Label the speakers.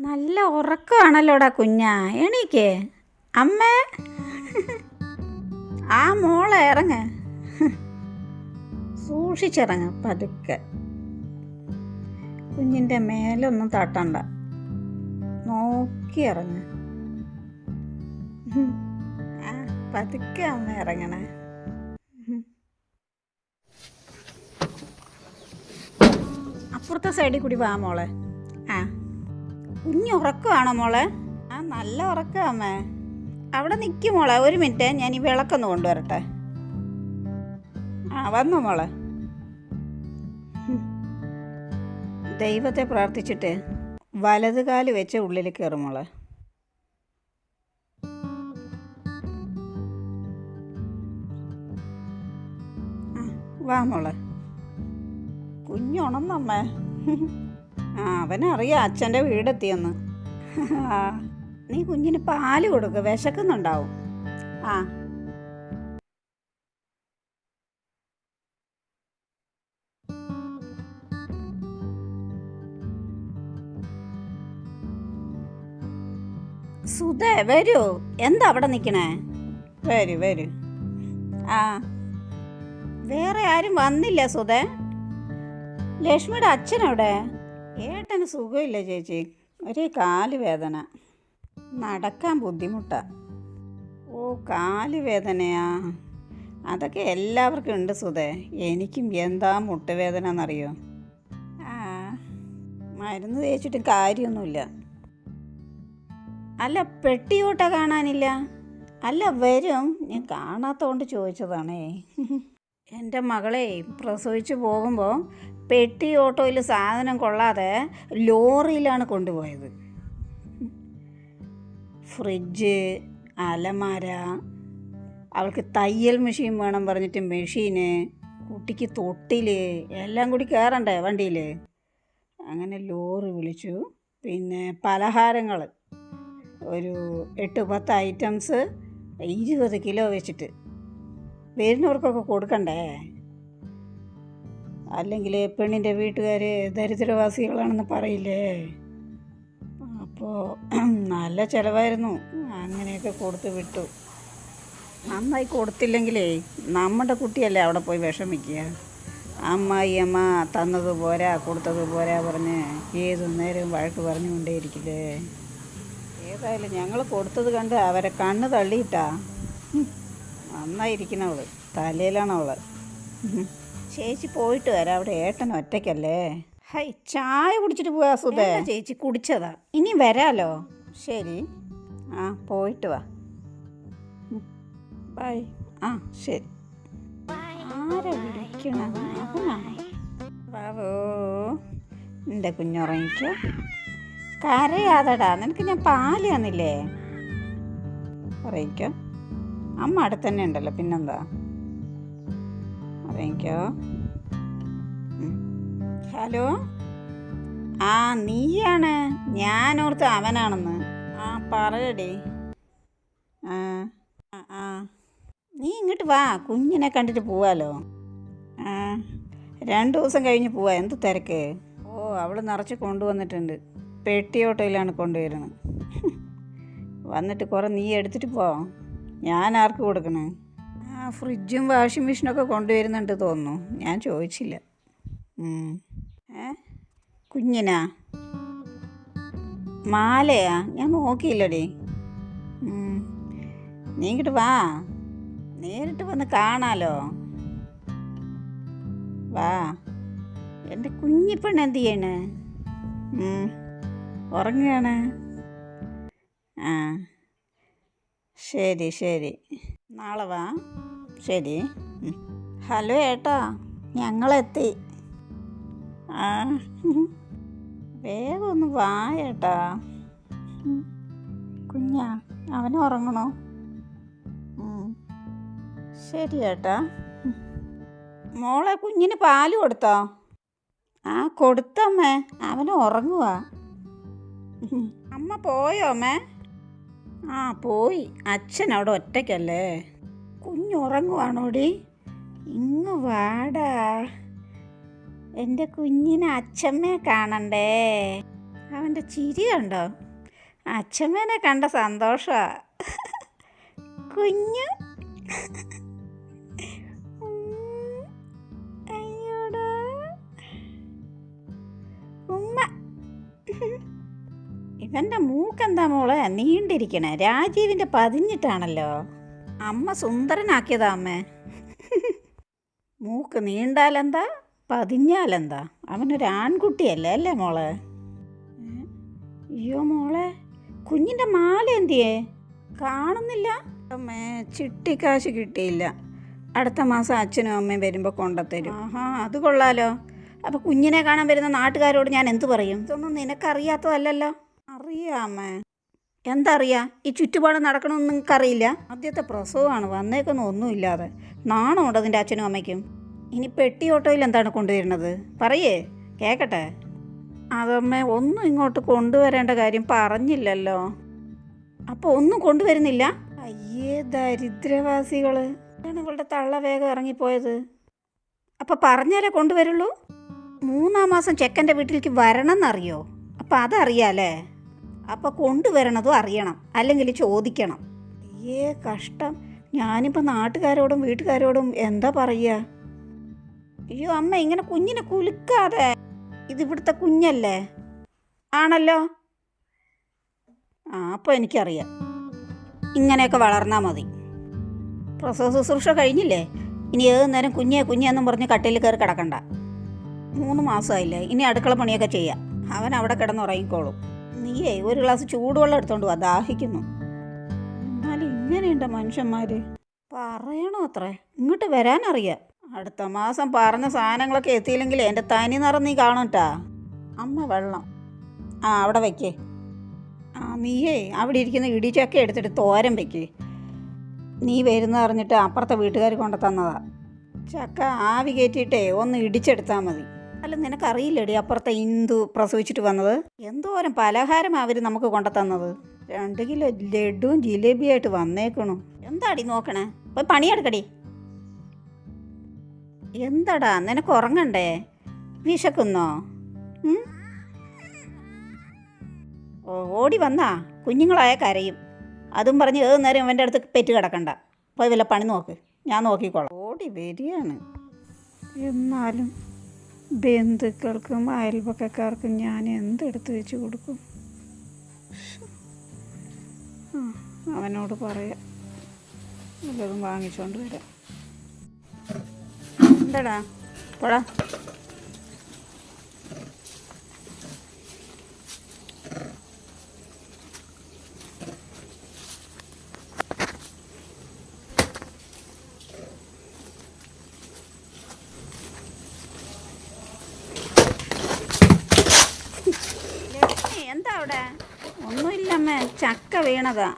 Speaker 1: നല്ല ഉറക്കമാണല്ലോടാ കുഞ്ഞാ. എണീക്കേ. അമ്മേ. ആ മോളെ ഇറങ്ങ്. സൂക്ഷിച്ചിറങ്ങ പതുക്കെ. കുഞ്ഞിന്റെ മേലൊന്നും തട്ടണ്ട. നോക്കി ഇറങ്ങ്. ആ പതുക്കെ അമ്മ ഇറങ്ങണേ. അപ്പുറത്തെ സൈഡിൽ കൂടി വാ മോളെ. കുഞ്ഞ് ഉറക്കമാണോ മോളെ? ആ നല്ല ഉറക്കമാ അവിടെ നിൽക്കും മോളെ ഒരു മിനിറ്റ്. ഞാൻ ഈ വിളക്കൊന്ന് കൊണ്ടുവരട്ടെ. ആ വന്നു മോളെ. ദൈവത്തെ പ്രാർത്ഥിച്ചിട്ട് വലത് കാൽ വെച്ച് ഉള്ളിൽ കയറും മോളെ. വാ മോളെ. കുഞ്ഞുണന്നമ്മേ. ആ അവനറിയാം അച്ഛന്റെ വീടെത്തിയെന്ന്. നീ കുഞ്ഞിന് പാൽ കൊടുക്ക് വിശക്കുന്നുണ്ടാവും. ആ. സുധേ വരൂ. എന്താ അവിടെ നിൽക്കണേ? വരൂ വരൂ. ആ. വേറെ ആരും വന്നില്ല സുധേ. ലക്ഷ്മിയുടെ അച്ഛനവിടെ? ഏട്ടന് സുഖമില്ല ചേച്ചി. ഒരേ കാൽ വേദന നടക്കാൻ ബുദ്ധിമുട്ടാ. ഓ കാൽ വേദനയാ അതൊക്കെ എല്ലാവർക്കും ഉണ്ട് സുധേ. എനിക്കും എന്താ മുട്ടുവേദന എന്നറിയോ ആ മരുന്ന് തേച്ചിട്ട് കാര്യമൊന്നുമില്ല. അല്ല പെട്ടിയോട്ട കാണാനില്ല? അല്ല വരും. ഞാൻ കാണാത്തതുകൊണ്ട് ചോദിച്ചതാണേ. എന്റെ മകളെ പ്രസവിച്ച് പോകുമ്പോൾ പെട്ടി ഓട്ടോയിൽ സാധനം കൊള്ളാതെ ലോറിയിലാണ് കൊണ്ടുപോയത്. ഫ്രിഡ്ജ് അലമാര അവൾക്ക് തയ്യൽ മെഷീൻ വേണം പറഞ്ഞിട്ട് മെഷീന് കുട്ടിക്ക് തൊട്ടിൽ എല്ലാം കൂടി കയറണ്ടേ വണ്ടിയിൽ? അങ്ങനെ ലോറി വിളിച്ചു. പിന്നെ പലഹാരങ്ങൾ. ഒരു എട്ട് പത്ത് ഐറ്റംസ് ഇരുപത് കിലോ വെച്ചിട്ട്. വരുന്നവർക്കൊക്കെ കൊടുക്കണ്ടേ? അല്ലെങ്കിൽ പെണ്ണിന്റെ വീട്ടുകാർ ദരിദ്രവാസികളാണെന്ന് പറയില്ലേ? അപ്പോൾ നല്ല ചിലവായിരുന്നു. അങ്ങനെയൊക്കെ കൊടുത്ത് വിട്ടു. നന്നായി കൊടുത്തില്ലെങ്കിലേ നമ്മുടെ കുട്ടിയല്ലേ അവിടെ പോയി വിഷമിക്കുക? അമ്മായി അമ്മ തന്നത് പോരാ കൊടുത്തത് പോരാ പറഞ്ഞ് ഏതു നേരവും വഴക്ക് പറഞ്ഞുകൊണ്ടേയിരിക്കില്ലേ? ഏതായാലും ഞങ്ങൾ കൊടുത്തത് കണ്ട് അവരെ കണ്ണ് തള്ളിയിട്ടാ. നന്നായിരിക്കണവൾ. തലയിലാണവൾ. ഉം. ചേച്ചി പോയിട്ട് വരാം. അവിടെ ഏട്ടൻ ഒറ്റയ്ക്കല്ലേ? ഹൈ ചായ കുടിച്ചിട്ട് പോവാ സുധേ. ചേച്ചി കുടിച്ചതാ. ഇനി വരാലോ? ശരി. ആ പോയിട്ട് വാ. ബൈ. ആ ശരി. ആരാ വിളിക്കണ ബാബു. എന്റെ കുഞ്ഞുറങ്ങിക്കോ. കരയാതടാ. നിനക്ക് ഞാൻ പാൽ തന്നില്ലേ? ഉറങ്ങിക്കോ. അമ്മ അടുത്ത് തന്നെ ഉണ്ടല്ലോ പിന്നെന്താ? അറിയിക്കോ. ഹലോ? ആ നീയാണ്. ഞാൻ ഓർത്ത് അവനാണെന്ന്. ആ പറയടി. ആ ആ, നീ ഇങ്ങോട്ട് വാ കുഞ്ഞിനെ കണ്ടിട്ട് പോവാലോ. ആ രണ്ട് ദിവസം കഴിഞ്ഞ് പോവാ എന്ത് തിരക്ക്? ഓ അവൾ നിറച്ച് കൊണ്ടുവന്നിട്ടുണ്ട്. പെട്ടി ഓട്ടോയിലാണ് കൊണ്ടുവരുന്നത്. വന്നിട്ട് കുറേ നീ എടുത്തിട്ട് പോ. ഞാൻ ആർക്ക് കൊടുക്കണേ? ആ ഫ്രിഡ്ജും വാഷിംഗ് മെഷീനൊക്കെ കൊണ്ടുവരുന്നുണ്ട് തോന്നുന്നു. ഞാൻ ചോദിച്ചില്ല. ഏ? കുഞ്ഞിനാ? മാലയാ? ഞാൻ നോക്കിയില്ലടി. നീ ഇങ്ങോട്ട് വാ. നേരിട്ട് വന്ന് കാണാലോ. വാ. എന്റെ കുഞ്ഞിപ്പെണ്ണ് എന്ത് ചെയ്യണേ. ഉറങ്ങുകയാണ് ആ. ശരി ശരി. നാളെ വാ. ശരി. ഹലോ ഏട്ടാ ഞങ്ങളെത്തി. ആ വേഗം ഒന്ന് വാ ഏട്ടാ. കുഞ്ഞാ അവൻ ഉറങ്ങണോ? ശരി ഏട്ടാ. മോളെ കുഞ്ഞിന് പാൽ കൊടുത്തോ? ആ കൊടുത്തമ്മേ അവൻ ഉറങ്ങുവാ. അമ്മ പോയോ അമ്മേ? ആ പോയി. അച്ഛൻ അവിടെ ഒറ്റയ്ക്കല്ലേ? കുഞ്ഞുറങ്ങുവാണോടി? ഇങ്ങ് വാടാ. എന്റെ കുഞ്ഞിനെ അച്ഛമ്മയെ കാണണ്ടേ? അവന്റെ ചിരി കണ്ടോ? അച്ഛമ്മേനെ കണ്ട സന്തോഷാ. കുഞ്ഞു. അയ്യോടാ. ഉമ്മ. ഇവന്റെ മൂക്കെന്താ മോളെ? നീണ്ടിരിക്കണേ. രാജീവിന്റെ പതിഞ്ഞിട്ടാണല്ലോ. അമ്മ സുന്ദരനാക്കിയതാ അമ്മേ. മൂക്ക് നീണ്ടാലെന്താ? പതിഞ്ഞാലെന്താ? അവനൊരു ആൺകുട്ടിയല്ലേ അല്ലേ മോളെ? അയ്യോ മോളെ കുഞ്ഞിന്റെ മാല എന്തിയേ? കാണുന്നില്ല. അമ്മേ ചിട്ടിക്കാശ് കിട്ടിയില്ല. അടുത്ത മാസം അച്ഛനും അമ്മയും വരുമ്പോൾ കൊണ്ടുത്തരും. ആഹാ അത് കൊള്ളാലോ. അപ്പോൾ കുഞ്ഞിനെ കാണാൻ വരുന്ന നാട്ടുകാരോട് ഞാൻ എന്തു പറയും? ഇതൊന്നും നിനക്കറിയാത്തതല്ലല്ലോ. അറിയാമേ. എന്തറിയാ? ഈ ചുറ്റുപാട് നടക്കണമെന്ന് നിങ്ങൾക്കറിയില്ല ആദ്യത്തെ പ്രസവമാണ്. വന്നേക്കൊന്നും ഒന്നുമില്ലാതെ. നാണമുണ്ട് അതിന്റെ അച്ഛനും അമ്മയ്ക്കും? ഇനി പെട്ടി ഓട്ടോയിൽ എന്താണ് കൊണ്ടുവരുന്നത്? പറയേ. കേക്കട്ടെ. അതമ്മേ ഒന്നും ഇങ്ങോട്ട് കൊണ്ടുവരേണ്ട കാര്യം പറഞ്ഞില്ലല്ലോ. അപ്പോൾ ഒന്നും കൊണ്ടുവരുന്നില്ല? അയ്യേ ദരിദ്രവാസികൾ ആണ് ഇവളുടെ തള്ള വേഗം ഇറങ്ങിപ്പോയത്. അപ്പോൾ പറഞ്ഞാലേ കൊണ്ടുവരുള്ളൂ? മൂന്നാം മാസം ചെക്കന്റെ വീട്ടിലേക്ക് വരണം എന്നറിയോ അപ്പം അതറിയാലേ. അപ്പം കൊണ്ടുവരണതും അറിയണം അല്ലെങ്കിൽ ചോദിക്കണം. അയ്യേ കഷ്ടം. ഞാനിപ്പോൾ നാട്ടുകാരോടും വീട്ടുകാരോടും എന്താ പറയുക? അയ്യോ അമ്മ ഇങ്ങനെ കുഞ്ഞിനെ കുലുക്കാതെ. ഇതിവിടുത്തെ കുഞ്ഞല്ലേ? ആണല്ലോ? ആ അപ്പോൾ എനിക്കറിയാം. ഇങ്ങനെയൊക്കെ വളർന്നാൽ മതി. പ്രസവ ശുശ്രൂഷ കഴിഞ്ഞില്ലേ? ഇനി ഏത് നേരം കുഞ്ഞേ കുഞ്ഞെന്നും പറഞ്ഞ് കട്ടിൽ കയറി കിടക്കണ്ട. മൂന്ന് മാസമായില്ലേ? ഇനി അടുക്കള പണിയൊക്കെ ചെയ്യാം. അവൻ അവിടെ കിടന്നുറങ്ങിക്കോളും നീയേ ഒരു ഗ്ലാസ് ചൂടുവെള്ളം എടുത്തോണ്ട് വാ. ദാഹിക്കുന്നു. എന്നാലും ഇങ്ങനെയുണ്ട് മനുഷ്യന്മാര്. പറയണോ അത്രേ? ഇങ്ങോട്ട് വരാനറിയാം. അടുത്ത മാസം പറഞ്ഞ സാധനങ്ങളൊക്കെ എത്തിയില്ലെങ്കിൽ എന്റെ തനി നിറം നീ കാണട്ടാ അമ്മ വെള്ളം. ആ അവിടെ വയ്ക്കേ ആ നീയേ അവിടെ ഇരിക്കുന്ന ഇടിച്ചൊക്കെ എടുത്തിട്ട് തോരൻ വെക്കേ. നീ വരുന്ന അറിഞ്ഞിട്ട് അപ്പുറത്തെ വീട്ടുകാർ കൊണ്ടു തന്നതാ. ചക്ക ആവി കയറ്റിയിട്ടേ ഒന്ന് ഇടിച്ചെടുത്താൽ മതി. അല്ല നിനക്കറിയില്ലേടി അപ്പുറത്തെ ഇന്ദു പ്രസവിച്ചിട്ട് വന്നത്? എന്തോരം പലഹാരം അവർ നമുക്ക് കൊണ്ടു തന്നത് രണ്ട് കിലോ ലഡുവും ജിലേബിയായിട്ട് വന്നേക്കണു. എന്താടി നോക്കണേ? പോയി പണിയെടുക്കടി. എന്താടാ നിനക്ക് ഉറങ്ങണ്ടേ? വിശക്കുന്നോ? ഓ ഓടി വന്നാ കുഞ്ഞുങ്ങളായ കരയും. അതും പറഞ്ഞ് ഏത് നേരം അവന്റെ അടുത്ത് പെറ്റ് കിടക്കണ്ട. പോയി വല്ല പണി നോക്ക്. ഞാൻ നോക്കിക്കോളാം. ഓടി വരികയാണ്. എന്നാലും ബന്ധുക്കൾക്കും അയൽപക്കക്കാർക്കും ഞാൻ എന്ത് എടുത്തു വെച്ച് കൊടുക്കും? അവനോട് പറയാം. വല്ലതും വാങ്ങിച്ചോണ്ട് വരാം. എന്താടാ പോടാ ലക്ഷ്മി, എന്താ അവിടെ ഒന്നുമില്ലമ്മേ ചക്ക വീണതാ.